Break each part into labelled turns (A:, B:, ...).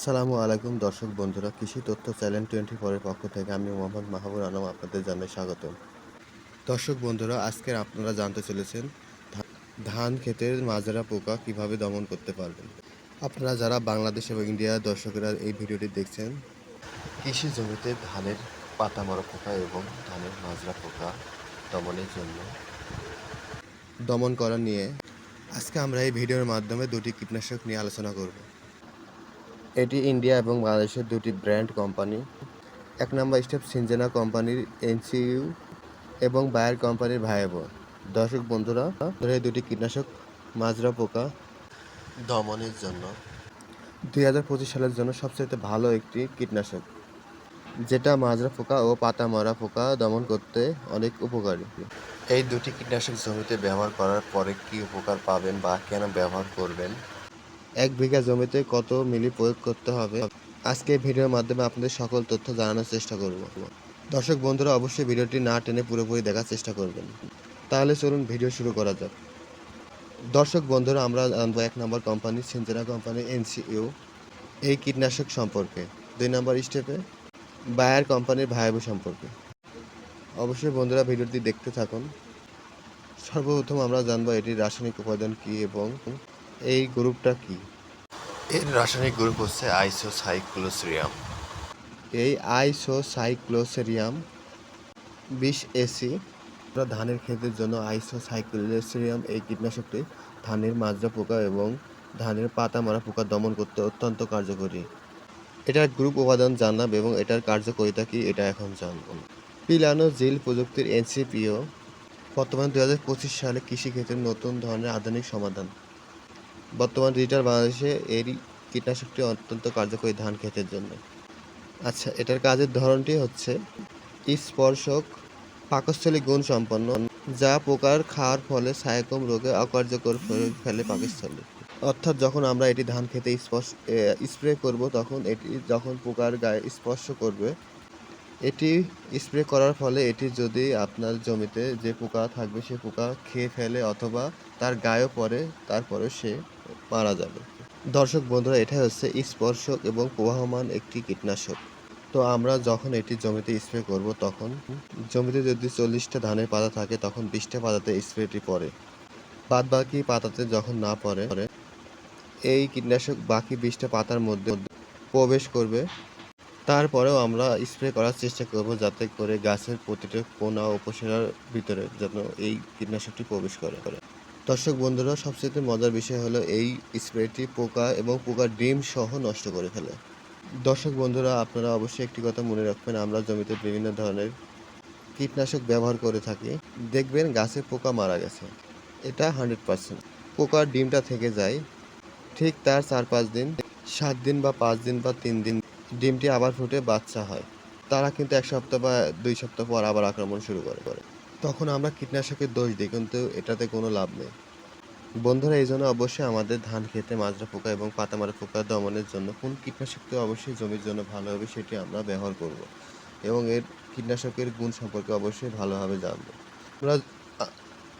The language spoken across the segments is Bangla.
A: আসসালামু আলাইকুম দর্শক বন্ধুরা, কৃষি তথ্য চ্যানেল টোয়েন্টি ফোরের পক্ষ থেকে আমি মোহাম্মদ মাহবুর আলম আপনাদের জানাই স্বাগত দর্শক বন্ধুরা আজকের আপনারা জানতে চলেছেন ধান ক্ষেতের মাজরা পোকা কীভাবে দমন করতে পারবেন। আপনারা যারা বাংলাদেশ এবং ইন্ডিয়ার দর্শকেরা এই ভিডিওটি দেখছেন, কৃষি জমিতে ধানের পাতা মরা পোকা এবং ধানের মাজরা পোকা দমনের জন্য দমন করা নিয়ে আজকে আমরা এই ভিডিওর মাধ্যমে দুটি কীটনাশক নিয়ে আলোচনা করব। এটি ইন্ডিয়া এবং বাংলাদেশের দুটি ব্র্যান্ড কোম্পানি। এক নম্বর স্টেপ সিনজেনা কোম্পানির এনসিইউ এবং বায়ার কোম্পানির ভাইবো দর্শক বন্ধুরা, ধরে দুটি কীটনাশক মাজরা পোকা দমনের জন্য দুই হাজার পঁচিশ সালের জন্য সবচেয়ে ভালো একটি কীটনাশক, যেটা মাজরা পোকা ও পাতা মরা পোকা দমন করতে অনেক উপকারী। এই দুটি কীটনাশক জমিতে ব্যবহার করার পরে কি উপকার পাবেন বা কেন ব্যবহার করবেন? এক বিঘা জমিতে কত মিলি প্রয়োগ করতে হবে? আজকে ভিডিওর মাধ্যমে আপনাদের সকল তথ্য জানানোর চেষ্টা করব। দর্শক বন্ধুরা, অবশ্যই ভিডিওটি না টেনে পুরোপুরি দেখার চেষ্টা করবেন। তাহলে চলুন ভিডিও শুরু করা যাক। দর্শক বন্ধুরা, আমরা জানব এক নম্বর কোম্পানি সিনজেনা কোম্পানি, এনসিইউ, এই কীটনাশক সম্পর্কে। দুই নম্বর স্টেপে, বায়ার কোম্পানির ভায়াবু সম্পর্কে। অবশ্যই বন্ধুরা, ভিডিওটি দেখতে থাকুন। সর্বপ্রথম আমরা জানব এটির রাসায়নিক উপাদান কী এবং এই গ্রুপটা কি? এর রাসায়নিক গ্রুপ হচ্ছে আইসোসাইক্লোসিয়াম এই আইসোসাইক্লোসিয়াম বিশ এসি ধানের ক্ষেতের জন্য আইসোসাইক্লোসিয়াম এই কীটনাশকটি ধানের মাজরা পোকা এবং ধানের পাতা মারা পোকা দমন করতে অত্যন্ত কার্যকরী। এটার গ্রুপ উপাদান জানলাম এবং এটার কার্যকারিতা কি এটা এখন জানব। পিলানো জিল প্রযুক্তির এনসিপিও বর্তমানে দু হাজার পঁচিশ সালে কৃষিক্ষেত্রে নতুন ধরনের আধুনিক সমাধান। বর্তমান ডিজিটাল বাংলাদেশে এই কীটনাশকটি অত্যন্ত কার্যকরী ধান ক্ষেতের জন্য। আচ্ছা এটার কাজের ধরনটি হচ্ছে স্পর্শক পাকস্থলী গুণ সম্পন্ন, যা পোকার খাওয়ার ফলে সায়কম রোগে অকার্যকর করে ফেলে পাকস্থলী। অর্থাৎ যখন আমরা এটি ধান খেতে স্পর্শ স্প্রে করব, তখন এটি যখন পোকার গায়ে স্পর্শ করবে, এটি স্প্রে করার ফলে এটি যদি আপনার জমিতে যে পোকা থাকবে, সে পোকা খেয়ে ফেলে অথবা তার গায়েও পড়ে তারপরে সে মারা যাবে। দর্শক বন্ধুরা এটা হচ্ছে স্পর্শক এবং প্রবাহমান একটি কীটনাশক। তো আমরা যখন এটি জমিতে স্প্রে করব, তখন জমিতে যদি চল্লিশটা ধানের পাতা থাকে, তখন বিশটা পাতাতে স্প্রেটি পড়ে। বাদ বাকি পাতাতে যখন না পড়ে, এই কীটনাশক বাকি বিশটা পাতার মধ্যে প্রবেশ করবে। তারপরেও আমরা স্প্রে করার চেষ্টা করব যাতে করে গাছের প্রতিটা কোনা উপসেরার ভিতরে যেন এই কীটনাশকটি প্রবেশ করে। দর্শক বন্ধুরা সবচেয়ে মজার বিষয় হলো এই স্প্রেটি পোকা এবং পোকার ডিম সহ নষ্ট করে ফেলে। দর্শক বন্ধুরা, আপনারা অবশ্যই একটি কথা মনে রাখবেন, আমরা জমিতে বিভিন্ন ধরনের কীটনাশক ব্যবহার করে থাকি। দেখবেন গাছে পোকা মারা গেছে। এটা হান্ড্রেড পার্সেন্ট। পোকার ডিমটা থেকে যায়, ঠিক তার চার পাঁচ দিন, সাত দিন বা পাঁচ দিন বা তিন দিন ডিমটি আবার ফুটে বাচ্চা হয়। তারা কিন্তু এক সপ্তাহ বা দুই সপ্তাহ পর আবার আক্রমণ শুরু করে করে। তখন আমরা কীটনাশকের দোষ দিই, কিন্তু এটাতে কোনো লাভ নেই। বন্ধুরা, এই জন্য অবশ্যই আমাদের ধান খেতে মাজরা পোকা এবং পাতামারা পোকা দমনের জন্য কোন কীটনাশকটি অবশ্যই জমির জন্য ভালো হবে সেটি আমরা ব্যবহার করব এবং এর কীটনাশকের গুণ সম্পর্কে অবশ্যই ভালোভাবে জানব। আমরা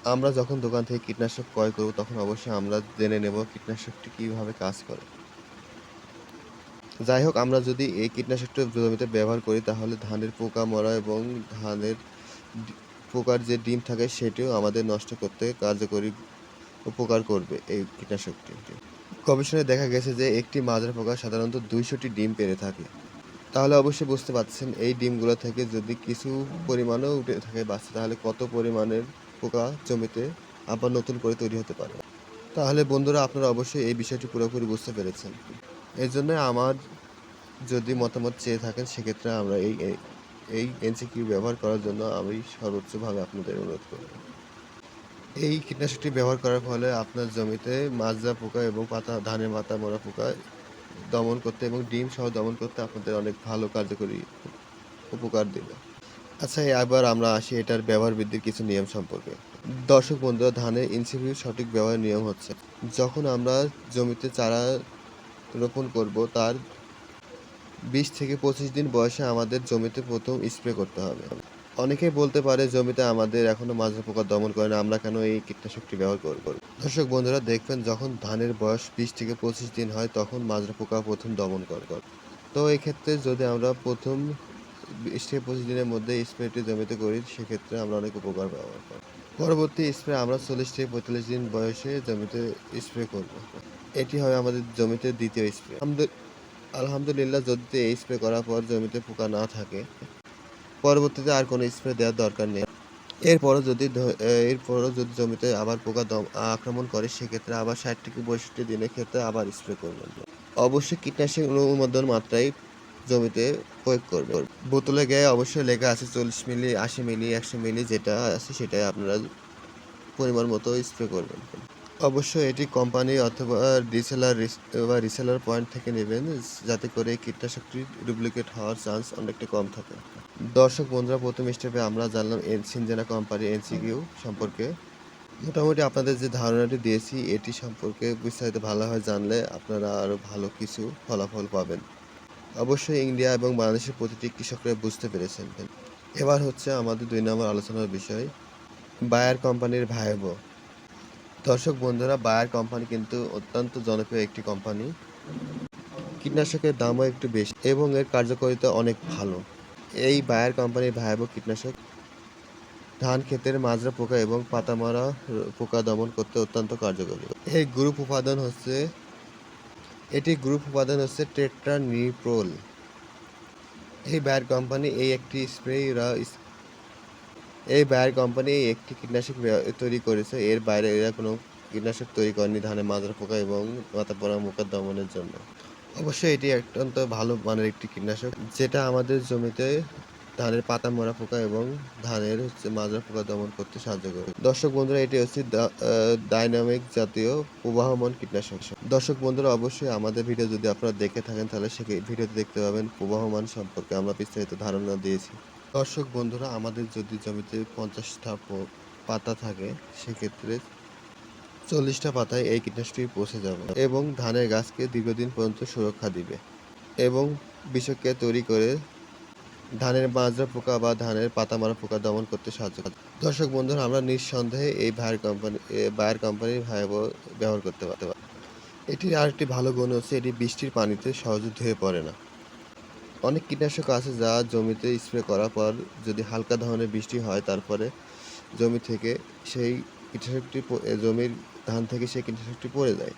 A: আমরা যখন দোকান থেকে কীটনাশক ক্রয় করব, তখন অবশ্যই আমরা জেনে নেব কীটনাশকটি কীভাবে কাজ করে। যাই হোক, আমরা যদি এই কীটনাশকটা জমিতে ব্যবহার করি, তাহলে ধানের পোকা মরা এবং ধানের পোকার যে ডিম থাকে সেটিও আমাদের নষ্ট করতে কার্যকরী উপকার করবে এই কীটনাশকটি। গবেষণায় দেখা গেছে যে একটি মাজরা পোকা সাধারণত দুইশোটি ডিম পেড়ে থাকে। তাহলে অবশ্যই বুঝতে পারছেন এই ডিমগুলো থেকে যদি কিছু পরিমাণও উঠে থাকে বাচ্চা, তাহলে কত পরিমাণের পোকা জমিতে আবার নতুন করে তৈরি হতে পারে। তাহলে বন্ধুরা, আপনারা অবশ্যই এই বিষয়টি পুরোপুরি বুঝতে পেরেছেন। এই জন্য আমার যদি মতামত চেয়ে থাকেন, সেক্ষেত্রে আমরা এই এই- এনসিকিউ ব্যবহার করার জন্য আমি সর্বোচ্চভাবে আপনাদের অনুরোধ করব। এই কীটনাশকটি ব্যবহার করার ফলে আপনার জমিতে মাজরা পোকা এবং পাতা, ধানের পাতা মরা পোকা দমন করতে এবং ডিম সহ দমন করতে আপনাদের অনেক ভালো কার্যকরী উপকার দেবে। আচ্ছা এবার আমরা আসি এটার ব্যবহার বৃদ্ধির কিছু নিয়ম সম্পর্কে। দর্শক বন্ধুরা, ধানের ইনসিপিউর সঠিক ব্যবহারের নিয়ম হচ্ছে, যখন আমরা জমিতে চারা রোপণ করব, তার বিশ থেকে পঁচিশ দিন বয়সে আমাদের জমিতে প্রথম স্প্রে করতে হবে। অনেকেই বলতে পারে জমিতে আমাদের এখনও মাজরা পোকা দমন করে না, আমরা কেন এই কীটনাশকটি ব্যবহার করব দর্শক বন্ধুরা, দেখবেন যখন ধানের বয়স বিশ থেকে পঁচিশ দিন হয়, তখন মাজরা পোকা প্রথম দমন করে তো এই ক্ষেত্রে যদি আমরা প্রথম বিশ থেকে পঁচিশ দিনের মধ্যে স্প্রেটি জমিতে করি, সেক্ষেত্রে আমরা অনেক উপকার ব্যবহার করি পরবর্তী স্প্রে আমরা চল্লিশ থেকে পঁয়তাল্লিশ দিন বয়সে জমিতে স্প্রে করব। এটি হয় আমাদের জমিতে দ্বিতীয় স্প্রে। আলহামদুলিল্লাহ, যদি এই স্প্রে করার পর জমিতে পোকা না থাকে, পরবর্তীতে আর কোনো স্প্রে দেওয়ার দরকার নেই। এরপরও যদি এরপরও যদি জমিতে আবার পোকা আক্রমণ করে, সেক্ষেত্রে আবার ষাট থেকে পঁয়ষট্টি দিনের ক্ষেত্রে আবার স্প্রে করবেন। অবশ্যই কীটনাশক অনুমোদন মাত্রায় জমিতে প্রয়োগ করবে বোতলে গায়ে অবশ্যই লেখা আছে চল্লিশ মিলি, আশি মিলি, একশো মিলি যেটা আছে সেটাই আপনারা পরিমাণ মতো স্প্রে করবেন। অবশ্যই এটি কোম্পানি অথবা রিসেলার বা রিসেলার পয়েন্ট থেকে নেবেন, যাতে করে কীটনাশকটি ডুপ্লিকেট হওয়ার চান্স অনেকটা কম থাকে। দর্শক বন্ধুরা, প্রথম স্টেপে আমরা জানলাম এন সিনজেনা কোম্পানি, এনসিকিউ সম্পর্কে। মোটামুটি আপনাদের যে ধারণাটি দিয়েছি, এটি সম্পর্কে বিস্তারিত ভালোভাবে জানলে আপনারা আরও ভালো কিছু ফলাফল পাবেন। অবশ্যই ইন্ডিয়া এবং বাংলাদেশের প্রতিটি কৃষকরা বুঝতে পেরেছেন। এবার হচ্ছে আমাদের দুই নম্বর আলোচনার বিষয়, বায়ার কোম্পানির ভাইবো। দর্শক বন্ধুরা বায়ার কোম্পানি কিন্তু অত্যন্ত জনপ্রিয় একটি কোম্পানি কীটনাশকের দামও একটু বেশি এবং এর কার্যকারিতা অনেক ভালো। এই বায়ার কোম্পানির ভায়াবহ কীটনাশক ধান ক্ষেতের মাজরা পোকা এবং পাতামারা পোকা দমন করতে অত্যন্ত কার্যকরী। এই গ্রুপ উপাদান হচ্ছে, এটি গ্রুপ উপাদান হচ্ছে টেট্রা নিপ্রোল এই বায়ার কোম্পানি এই একটি স্প্রে এই বায়ার কোম্পানি একটি কীটনাশক তৈরি করেছে। এর বাইরে এরা কোনো কীটনাশক তৈরি করেনি, ধানের মাজরা পোকা এবং মাথা পোড়া পোকা দমনের জন্য। অবশ্যই এটি অত্যন্ত ভালো মানের একটি কীটনাশক, যেটা আমাদের জমিতে ধানের পাতা মরা পোকা এবং ধানের হচ্ছে মাজরা পোকা দমন করতে সাহায্য করে। দর্শক বন্ধুরা, এটি হচ্ছে ডাইনামিক জাতীয় প্রবাহমান কীটনাশক। দর্শক বন্ধুরা, অবশ্যই আমাদের ভিডিও যদি আপনারা দেখে থাকেন, তাহলে সে ভিডিওতে দেখতে পাবেন প্রবাহমান সম্পর্কে আমরা বিস্তারিত ধারণা দিয়েছি। দর্শক বন্ধুরা, আমাদের যদি জমিতে পঞ্চাশটা পাতা থাকে, সেক্ষেত্রে চল্লিশটা পাতায় এই কীটনাশকটি পৌঁছে যাবে এবং ধানের গাছকে দীর্ঘদিন পর্যন্ত সুরক্ষা দিবে এবং বিষকে তৈরি করে ধানের মাজরা পোকা বা ধানের পাতা মারা পোকা দমন করতে সাহায্য করে। দর্শক বন্ধুরা, আমরা নিঃসন্দেহে এই ভাইয়ের কোম্পানি বায়ার কোম্পানির ভাইবো ব্যবহার করতে পারতে পারি। এটির আরেকটি ভালো গুণ হচ্ছে, এটি বৃষ্টির পানিতে সহজে ধুয়ে পড়ে না। অনেক কীটনাশক আছে যা জমিতে স্প্রে করার পর যদি হালকা ধরনের বৃষ্টি হয়, তারপরে জমি থেকে সেই কীটনাশকটি জমির ধান থেকে সেই কীটনাশকটি পড়ে যায়।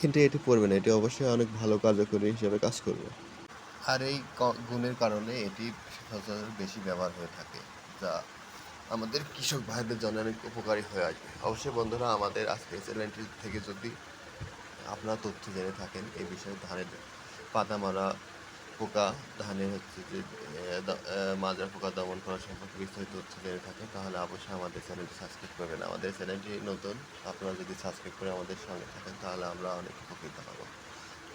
A: কিন্তু এটি পড়বে না, এটি অবশ্যই অনেক ভালো কার্যকরী হিসেবে কাজ করবে। আর এই গুণের কারণে এটি সচরাচর বেশি ব্যবহার হয়ে থাকে, যা আমাদের কৃষক ভাইদের জন্য অনেক উপকারী হয়ে আসবে। অবশ্যই বন্ধুরা, আমাদের আজকে চ্যানেলটি থেকে যদি আপনারা তথ্য জেনে থাকেন এই বিষয়ে ধানের পাতা মারা পোকা ধানের হচ্ছে যে মাজরা পোকা দমন করা সম্পর্কে বিস্তারিত তথ্য জেনে থাকেন, তাহলে অবশ্যই আমাদের চ্যানেলটি সাবস্ক্রাইব করবেন। আমাদের চ্যানেলটি নতুন, আপনারা যদি সাবস্ক্রাইব করে আমাদের সঙ্গে থাকেন, তাহলে আমরা অনেক উপকৃত হব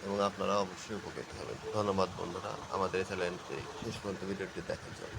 A: এবং আপনারা অবশ্যই উপকৃত হবেন। ধন্যবাদ বন্ধুরা, আমাদের চ্যানেলটি শেষ পর্যন্ত ভিডিওটি দেখার জন্য।